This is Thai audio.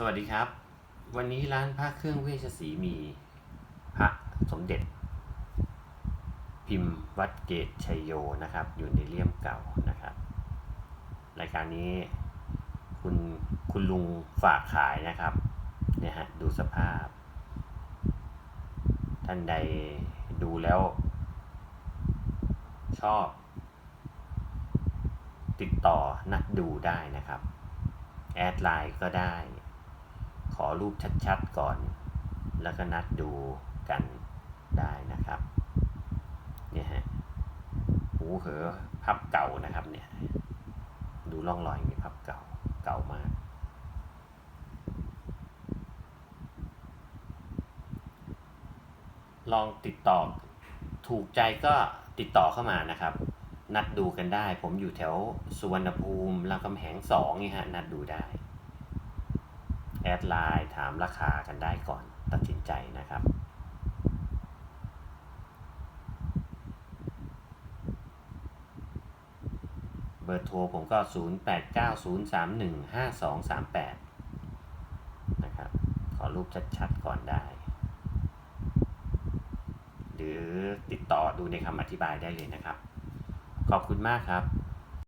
สวัสดีครับ วันนี้ร้านพระเครื่องเวชศรีมีพระสมเด็จ พิมพ์วัดเกตชัยโยนะครับ อยู่ในเลี่ยมเก่านะครับ รายการนี้คุณคุณลุงฝากขายนะครับเนี่ยฮะดูสภาพ ท่านใดดูแล้ว ชอบ ติดต่อนัดดูได้นะครับ แอดไลน์ก็ได้ อรูปชัดๆก่อน แล้วก็นัดดูกันได้นะครับเนี่ยฮะหูเหอพับเก่านะครับเนี่ยดูร่องรอยมีพับเก่าเก่ามากลองติดต่อถูกใจก็ติดต่อเข้ามานะครับ นัดดูกันได้ ผมอยู่แถวสุวรรณภูมิรามคำแหงสองนี่ฮะนัดดูได้ แอดไลน์ถามราคากันได้ก่อนตัดสินใจนะครับ เบอร์โทรผมก็ 0890315238 นะครับ ขอรูปชัดๆก่อนได้ หรือติดต่อดูในคำอธิบายได้เลยนะครับ ขอบคุณมากครับ